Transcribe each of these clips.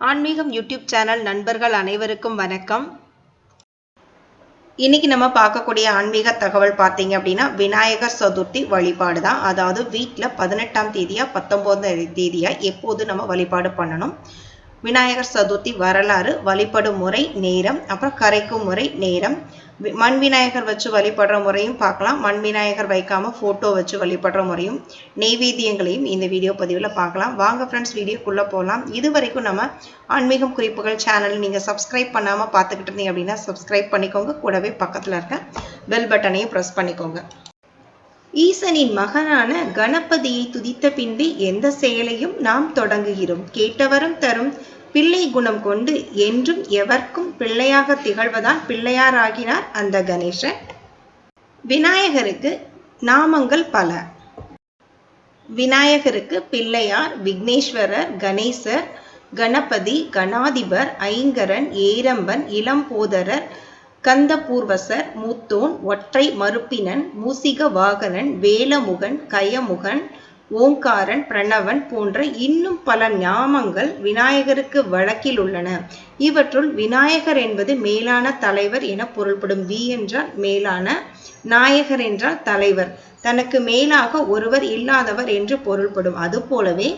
ஆன்மீகம் YouTube channel நண்பர்கள் அனைவருக்கும் வணக்கம். இன்னைக்கு நம்ம பார்க்கக்கூடிய ஆன்மீக தகவல் பார்த்தீங்க அப்படின்னா விநாயகர் சதுர்த்தி வழிபாடு தான். அதாவது வீட்டில் பதினெட்டாம் தேதியா பத்தொம்போதாம் தேதியா எப்போது நம்ம வழிபாடு பண்ணணும்? விநாயகர் சதுர்த்தி வரலாறு வழிபடும் முறை நேரம் அப்புறம் கரைக்கும் முறை நேரம். மண் விநாயகர் வச்சு வழிபடுற முறையும் பார்க்கலாம். மண் விநாயகர் வைக்காமல் ஃபோட்டோ வச்சு வழிபடுற முறையும் நெய்வேத்தியங்களையும் இந்த வீடியோ பதிவில் பார்க்கலாம். வாங்க ஃப்ரெண்ட்ஸ் வீடியோக்குள்ளே போகலாம் இது வரைக்கும் நம்ம ஆன்மீகம் குறிப்புகள் சேனல் நீங்கள் சப்ஸ்கிரைப் பண்ணாமல் பார்த்துக்கிட்டு இருந்தீங்க அப்படின்னா சப்ஸ்கிரைப் பண்ணிக்கோங்க. கூடவே பக்கத்தில் இருக்க பெல் பட்டனையும் ப்ரெஸ் பண்ணிக்கோங்க. ஈசனின் மகனான கணபதியை துதித்த பின்பு எந்த செயலையும் நாம் தொடங்குகிறோம். கேட்டவரும் தரும் பிள்ளை குணம் கொண்டு என்றும் எவர்க்கும் பிள்ளையாக திகழ்வதால் பிள்ளையாராகினார் அந்த கணேசன். விநாயகருக்கு நாமங்கள் பல. விநாயகருக்கு பிள்ளையார் விக்னேஸ்வரர் கணேசர் கணபதி கணாதிபர் ஐங்கரன் ஏரம்பன் இளம்போதரர் கந்தபூர்வசர் மூத்தோன் ஒற்றை மறுப்பினன் மூசிக வாகனன் வேலமுகன் கயமுகன் ஓங்காரன் பிரணவன் போன்ற இன்னும் பல ஞாமங்கள் விநாயகருக்கு வழக்கில் உள்ளன. இவற்றுள் விநாயகர் என்பது மேலான தலைவர் என பொருள்படும் வி என்றால் மேலான நாயகர் என்றால் தலைவர். தனக்கு மேலாக ஒருவர் இல்லாதவர் என்று பொருள்படும் அதுபோலவே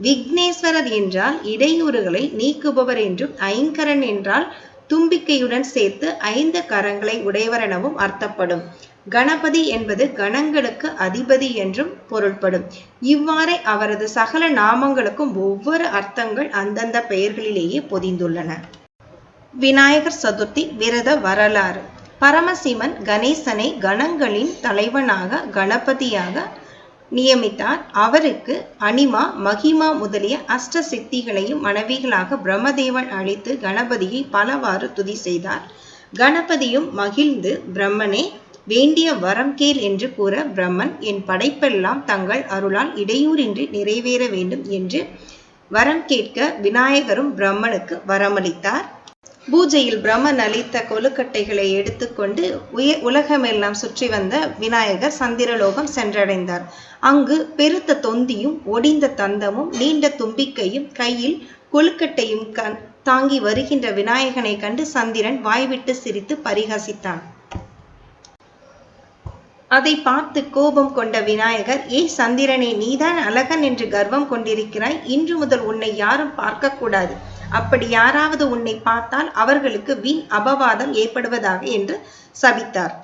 விக்னேஸ்வரர் என்றால் இடையூறுகளை நீக்குபவர் என்றும் ஐங்கரன் என்றால் தும்பிக்கையுடன் சேர்த்து ஐந்து கரங்களை உடையவர் எனவும் அர்த்தப்படும். கணபதி என்பது கணங்களுக்கு அதிபதி என்றும் பொருள்படும். இவ்வாறே அவரது சகல நாமங்களுக்கும் ஒவ்வொரு அர்த்தங்கள் அந்தந்த பெயர்களிலேயே பொதிந்துள்ளன. விநாயகர் சதுர்த்தி விரத வரலாறு. பரமசிவன் கணேசனை கணங்களின் தலைவனாக கணபதியாக நியமித்தார். அவருக்கு அனிமா மகிமா முதலிய அஷ்ட சித்திகளையும் மனைவிகளாக பிரம்மதேவன் அழைத்து கணபதியை பலவாறு துதி செய்தார். கணபதியும் மகிழ்ந்து பிரம்மனே வேண்டிய வரம் கேள் என்று கூற பிரம்மன் என் படைப்பெல்லாம் தங்கள் அருளால் இடையூறின்றி நிறைவேற வேண்டும் என்று வரம் கேட்க விநாயகரும் பிரம்மனுக்கு வரமளித்தார். பூஜையில் பிரம்மன் அளித்த கொழுக்கட்டைகளை எடுத்துக்கொண்டு உய உலகமெல்லாம் சுற்றி வந்த விநாயகர் சந்திரலோகம் சென்றடைந்தார். அங்கு பெருத்த தொந்தியும் ஒடிந்த தந்தமும் நீண்ட தும்பிக்கையும் கையில் கொழுக்கட்டையும் கண் தாங்கி வருகின்ற விநாயகனை கண்டு சந்திரன் வாய்விட்டு சிரித்து பரிகசித்தான் அதை பார்த்து கோபம் கொண்ட விநாயகர் ஏய் சந்திரனே நீதான் அழகன் என்று கர்வம் கொண்டிருக்கிறாய். இன்று முதல் உன்னை யாரும் பார்க்கக்கூடாது. அப்படி யாராவது உன்னை பார்த்தால் அவர்களுக்கு வீண் அபவாதம் ஏற்படுவதாக என்று சபித்தார்.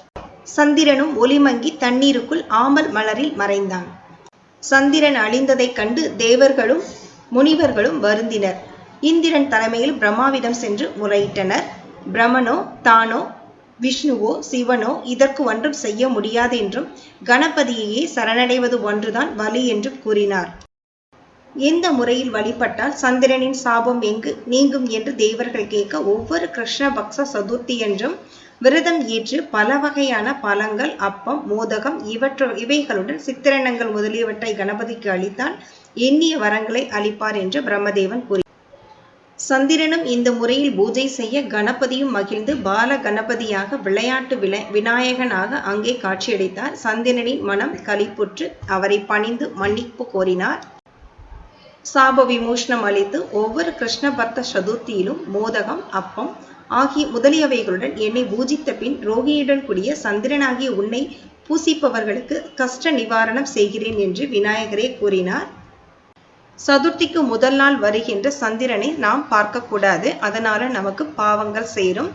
சந்திரனும் ஒளிமங்கி தண்ணீருக்குள் ஆமல் மலரில் மறைந்தான். சந்திரன் அழிந்ததைக் கண்டு தேவர்களும் முனிவர்களும் வருந்தினர். இந்திரன் தலைமையில் பிரம்மாவிடம் சென்று முறையிட்டனர். பிரமனோ தானோ விஷ்ணுவோ சிவனோ இதற்கு ஒன்றும் செய்ய முடியாது என்றும் கணபதியையே சரணடைவது ஒன்றுதான் வலி என்றும் கூறினார். எந்த முறையில் வழிபட்டால் சந்திரனின் சாபம் எங்கு நீங்கும் என்று தேவர்கள் கேட்க ஒவ்வொரு கிருஷ்ண பக்ச சதுர்த்தி என்றும் விரதம் ஏற்று பல வகையான பழங்கள் அப்பம் மோதகம் இவற்ற இவைகளுடன் சித்திரணங்கள் முதலியவற்றை கணபதிக்கு அளித்தால் எண்ணிய வரங்களை அளிப்பார் என்று பிரம்மதேவன் கூறி சந்திரனும் இந்த முறையில் பூஜை செய்ய கணபதியும் மகிழ்ந்து பால கணபதியாக விளையாட்டு விளை விநாயகனாக அங்கே காட்சியளித்தார். சந்திரனின் மனம் களிப்புற்று அவரை பணிந்து மன்னிப்பு கோரினார். சாப விமோசனம் அளித்து ஒவ்வொரு கிருஷ்ண பக்த சதுர்த்தியிலும் மோதகம் அப்பம் ஆகிய முதலியவைகளுடன் என்னை பூஜித்த பின் ரோகியுடன் கூடிய சந்திரனாகிய உன்னை பூசிப்பவர்களுக்கு கஷ்ட நிவாரணம் செய்கிறேன் என்று விநாயகரே கூறினார். சதுர்த்திக்கு முதல் நாள் வருகின்ற சந்திரனை நாம் பார்க்கக்கூடாது. அதனால நமக்கு பாவங்கள் சேரும்.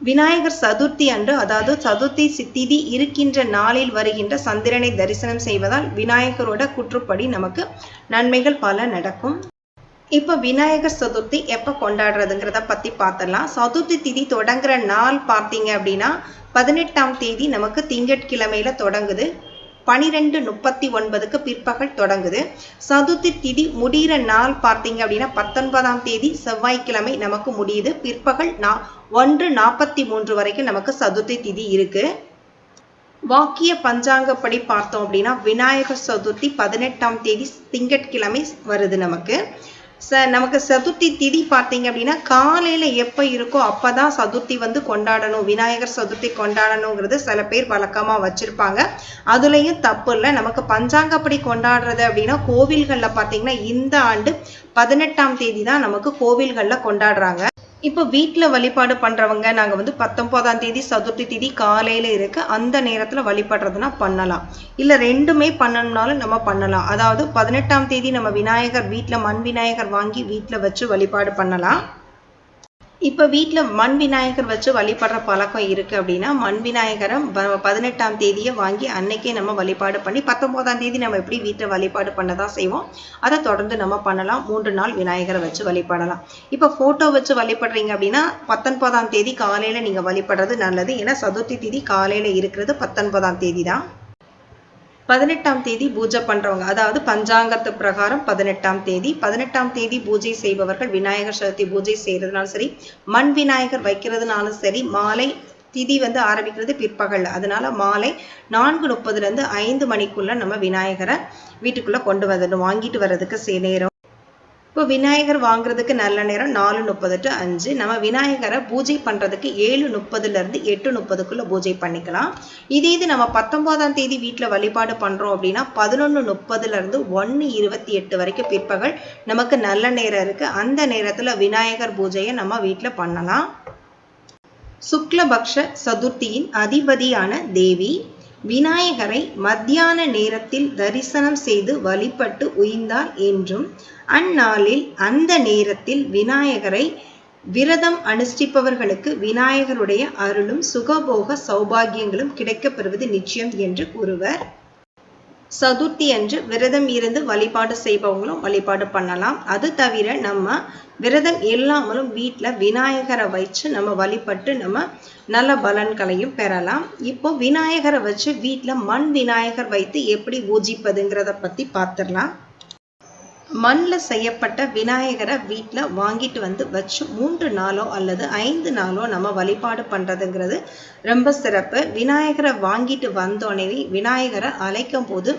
விநாயகர் சதுர்த்தி அன்று அதாவது சதுர்த்தி சித்திதி இருக்கின்ற நாளில் வருகின்ற சந்திரனை தரிசனம் செய்வதால் விநாயகரோட குற்றுப்படி நமக்கு நன்மைகள் பல நடக்கும். இப்போ விநாயகர் சதுர்த்தி எப்போ கொண்டாடுறதுங்கிறத பற்றி பார்த்துடலாம் சதுர்த்தி திதி தொடங்குற நாள் பார்த்தீங்க அப்படின்னா பதினெட்டாம் தேதி நமக்கு திங்கட்கிழமையில தொடங்குது. பனிரெண்டு முப்பத்தி ஒன்பதுக்கு பிற்பகல் தொடங்குது. சதுர்த்தி திதி முடிகிற நாள் பார்த்தீங்க அப்படின்னா பத்தொன்பதாம் தேதி செவ்வாய்க்கிழமை நமக்கு முடியுது. பிற்பகல் நா ஒன்று நாற்பத்தி மூன்று வரைக்கும் நமக்கு சதுர்த்தி திதி இருக்கு. வாக்கிய பஞ்சாங்கப்படி பார்த்தோம் அப்படின்னா விநாயகர் சதுர்த்தி பதினெட்டாம் தேதி திங்கட்கிழமை வருது நமக்கு. ச நமக்கு சதுர்த்தி திதி பார்த்தீங்க அப்படின்னா காலையில் எப்போ இருக்கோ அப்போ தான் சதுர்த்தி வந்து கொண்டாடணும். விநாயகர் சதுர்த்தி கொண்டாடணுங்கிறது சில பேர் வழக்கமாக வச்சுருப்பாங்க. அதுலேயும் தப்பு இல்லை. நமக்கு பஞ்சாங்கப்படி கொண்டாடுறது அப்படின்னா கோவில்களில் பார்த்தீங்கன்னா இந்த ஆண்டு பதினெட்டாம் தேதி தான் நமக்கு கோவில்களில் கொண்டாடுறாங்க. இப்போ வீட்டில் வழிபாடு பண்ணுறவங்க நாங்கள் வந்து பத்தொம்போதாம் தேதி சதுர்த்தி தேதி காலையில் இருக்க. அந்த நேரத்தில் வழிபடுறதுனா பண்ணலாம். இல்லை ரெண்டுமே பண்ணணும்னாலும் நம்ம பண்ணலாம். அதாவது பதினெட்டாம் தேதி நம்ம விநாயகர் வீட்டில் மண் விநாயகர் வாங்கி வீட்டில் வச்சு வழிபாடு பண்ணலாம். இப்போ வீட்டில் மண் விநாயகர் வச்சு வழிபடுற பழக்கம் இருக்குது அப்படின்னா மண் விநாயகரை பதினெட்டாம் தேதியை வாங்கி அன்னைக்கே நம்ம வழிபாடு பண்ணி பத்தொம்போதாம் தேதி நம்ம எப்படி வீட்டில் வழிபாடு பண்ண தான் செய்வோம் அதை தொடர்ந்து நம்ம பண்ணலாம். மூன்று நாள் விநாயகரை வச்சு வழிபடலாம். இப்போ ஃபோட்டோ வச்சு வழிபடுறீங்க அப்படின்னா பத்தொன்பதாம் தேதி காலையில் நீங்கள் வழிபடுறது நல்லது. ஏன்னா சதுர்த்தி தேதி காலையில் இருக்கிறது பத்தொன்பதாம் தேதி தான் பதினெட்டாம் தேதி பூஜை பண்றவங்க அதாவது பஞ்சாங்கத்து பிரகாரம் பதினெட்டாம் தேதி. பதினெட்டாம் தேதி பூஜை செய்பவர்கள் விநாயகர் சதுர்த்தி பூஜை செய்யறதுனாலும் சரி மண் விநாயகர் வைக்கிறதுனாலும் சரி மாலை திதி வந்து ஆரம்பிக்கிறது பிற்பகல் அதனால மாலை நான்கு முப்பதுல இருந்து ஐந்து மணிக்குள்ள நம்ம விநாயகரை வீட்டுக்குள்ள கொண்டு வந்துடணும் வாங்கிட்டு வர்றதுக்கு சே நேரம். இப்போ விநாயகர் வாங்குறதுக்கு நல்ல நேரம் நாலு முப்பது டு அஞ்சு. நம்ம விநாயகரை பூஜை பண்ணுறதுக்கு ஏழு முப்பதுலேருந்து எட்டு முப்பதுக்குள்ளே பூஜை பண்ணிக்கலாம். இதே இது நம்ம பத்தொம்போதாம் தேதி வீட்டில் வழிபாடு பண்ணுறோம் அப்படின்னா பதினொன்று முப்பதுலேருந்து ஒன்று இருபத்தி எட்டு வரைக்கும் பிற்பகல் நமக்கு நல்ல நேரம் இருக்குது அந்த நேரத்தில் விநாயகர் பூஜையை நம்ம வீட்டில் பண்ணலாம். சுக்லபக்ஷ சதுர்த்தியின் அதிபதியான தேவி. விநாயகரை மத்தியான நேரத்தில் தரிசனம் செய்து வழிபட்டு உயிர்ந்தார் என்றும் அந்நாளில் அந்த நேரத்தில் விநாயகரை விரதம் அனுஷ்டிப்பவர்களுக்கு விநாயகருடைய அருளும் சுகபோக சௌபாகியங்களும் கிடைக்கப்பெறுவது நிச்சயம் என்று கூறுவர். சதுர்த்தி அன்று விரதம் இருந்து வழிபாடு செய்பவங்களும் வழிபாடு பண்ணலாம். அது தவிர நம்ம விரதம் இல்லாமலும் வீட்டில் விநாயகரை வச்சு நம்ம வழிபட்டு நம்ம நல்ல பலன்களையும் பெறலாம். இப்போ விநாயகரை வச்சு வீட்டில் மண் விநாயகர் வைத்து எப்படி பூஜிப்பதுங்கிறத பற்றி பார்த்துடலாம் மண்ணில் செய்யப்பட்ட விநாயகரை வீட்டில் வாங்கிட்டு வந்து வச்சு மூன்று நாளோ அல்லது ஐந்து நாளோ நம்ம வழிபாடு பண்ணுறதுங்கிறது ரொம்ப சிறப்பு. விநாயகரை வாங்கிட்டு வந்தோடனே விநாயகரை அழைக்கும் போது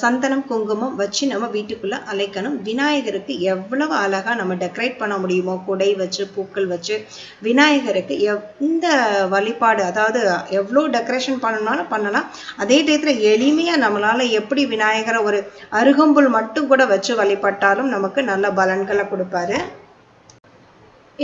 சந்தனம் குங்குமம் வச்சு நம்ம வீட்டுக்குள்ளே அழைக்கணும். விநாயகருக்கு எவ்வளவு அழகாக நம்ம டெக்கரேட் பண்ண முடியுமோ குடை வச்சு பூக்கள் வச்சு விநாயகருக்கு எந்த வழிபாடு அதாவது எவ்வளோ டெக்கரேஷன் பண்ணணும்னாலும் பண்ணலாம். அதே டயத்தில் எளிமையாக நம்மளால் எப்படி விநாயகரை ஒரு அருகம்புல் மட்டும் கூட வச்சு வழிபட்டாலும் நமக்கு நல்ல பலன்களை கொடுப்பாரு.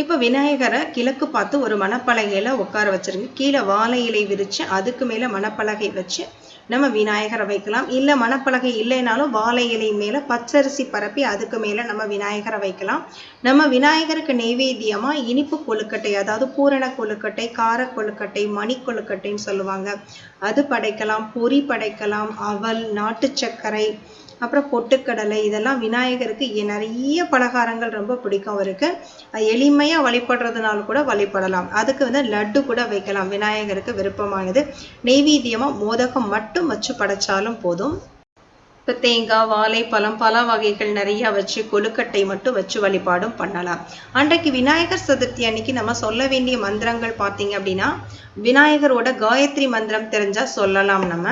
இப்போ விநாயகரை கிழக்கு பார்த்து ஒரு மணப்பலகையில் உட்கார வச்சுருங்க. கீழே வாழை இலை விரித்து அதுக்கு மேலே மணப்பலகை வச்சு நம்ம விநாயகரை வைக்கலாம். இல்ல மணப்பலகை இல்லைனாலும் வாழை இலை மேல பச்சரிசி பரப்பி அதுக்கு மேல நம்ம விநாயகரை வைக்கலாம். நம்ம விநாயகருக்கு நெய்வேத்தியமாக இனிப்பு கொழுக்கட்டை அதாவது பூரண கொழுக்கட்டை கார கொழுக்கட்டை மணி கொழுக்கட்டைன்னு சொல்லுவாங்க. அது படைக்கலாம் பொரி படைக்கலாம் அவல் நாட்டு சர்க்கரை அப்புறம் பொட்டுக்கடலை இதெல்லாம் விநாயகருக்கு நிறைய பலகாரங்கள் ரொம்ப பிடிக்கும் அவருக்கு. எளிமையாக வழிபடுறதுனால கூட வழிபடலாம். அதுக்கு வந்து லட்டு கூட வைக்கலாம். விநாயகருக்கு விருப்பமானது. நெய்வேத்தியமாக மோதகம் மட்டும் வச்சு படைச்சாலும் போதும். இப்போ தேங்காய் வாழைப்பழம் பல வகைகள் நிறையா வச்சு கொழுக்கட்டை மட்டும் வச்சு வழிபாடும் பண்ணலாம். அன்றைக்கு விநாயகர் சதுர்த்தி அன்னைக்கு நம்ம சொல்ல வேண்டிய மந்திரங்கள் பார்த்தீங்க அப்படின்னா விநாயகரோட காயத்ரி மந்திரம் தெரிஞ்சால் சொல்லலாம் நம்ம.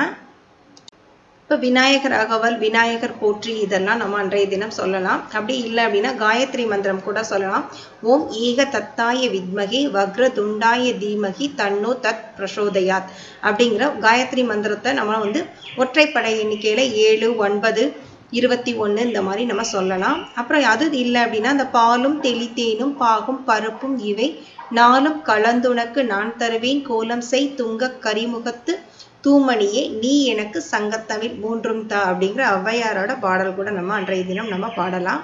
இப்போ விநாயகர் அகவல் விநாயகர் போற்றி இதெல்லாம் நம்ம அன்றைய தினம் சொல்லலாம். அப்படி இல்லை அப்படின்னா காயத்ரி மந்திரம் கூட சொல்லலாம். ஓம் ஏக தத்தாய வித்மகி வக்ர துண்டாய தீமகி தன்னோ தத் பிரசோதயாத் அப்படிங்கிற காயத்ரி மந்திரத்தை நம்ம வந்து ஒற்றைப்படை எண்ணிக்கையில ஏழு ஒன்பது இருபத்தி ஒன்று இந்த மாதிரி நம்ம சொல்லலாம். அப்புறம் அது இல்லை அப்படின்னா அந்த பாலும் தெளித்தேனும் பாகும் பருப்பும் இவை நாளும் கலந்துனக்கு நான் தருவேன். கோலம் செய் துங்க கரிமுகத்து தூமணியே நீ எனக்கு சங்கத்தமிழ் மூன்றும் தா அப்படிங்கிற ஔவையாரோட பாடல் கூட நம்ம அன்றைய தினம் நம்ம பாடலாம்.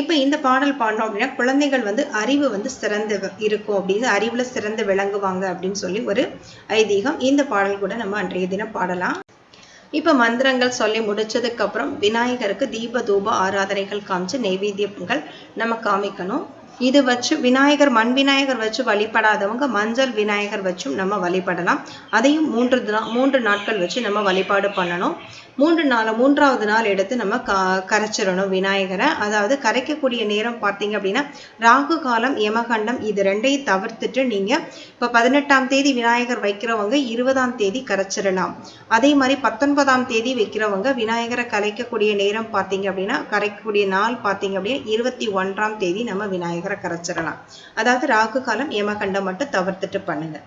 இப்போ இந்த பாடல் பாடினோம் அப்படின்னா குழந்தைகள் வந்து அறிவு வந்து சிறந்து இருக்கும் அப்படின்னு அறிவுல சிறந்து விளங்குவாங்க அப்படின்னு சொல்லி ஒரு ஐதீகம் இந்த பாடல் கூட நம்ம அன்றைய தினம் பாடலாம். இப்போ மந்திரங்கள் சொல்லி முடிச்சதுக்கப்புறம் விநாயகருக்கு தீப தூப ஆராதனைகள் காமிச்சு நெய்வேத்தியங்கள் நம்ம காமிக்கணும். இது வச்சு விநாயகர் மண் விநாயகர் வச்சு வழிபடாதவங்க மஞ்சள் விநாயகர் வச்சும் நம்ம வழிபடலாம். அதையும் மூன்று தினா- மூன்று நாட்கள் வச்சு நம்ம வழிபாடு பண்ணணும். மூன்று நாள் மூன்றாவது நாள் எடுத்து நம்ம க கரைச்சிடணும் விநாயகரை. அதாவது கரைக்கக்கூடிய நேரம் பார்த்தீங்க அப்படின்னா ராகு காலம் யமகண்டம் இது ரெண்டையும் தவிர்த்துட்டு நீங்கள் இப்போ பதினெட்டாம் தேதி விநாயகர் வைக்கிறவங்க இருபதாம் தேதி கரைச்சிடலாம். அதே மாதிரி பத்தொன்பதாம் தேதி வைக்கிறவங்க விநாயகரை கரைக்கக்கூடிய நேரம் பார்த்தீங்க அப்படின்னா கரைக்கக்கூடிய நாள் பார்த்தீங்க அப்படின்னா இருபத்தி ஒன்றாம் தேதி நம்ம விநாயகரை கரைச்சிடலாம். அதாவது ராகு காலம் யமகண்டம் மட்டும் தவிர்த்துட்டு பண்ணுங்கள்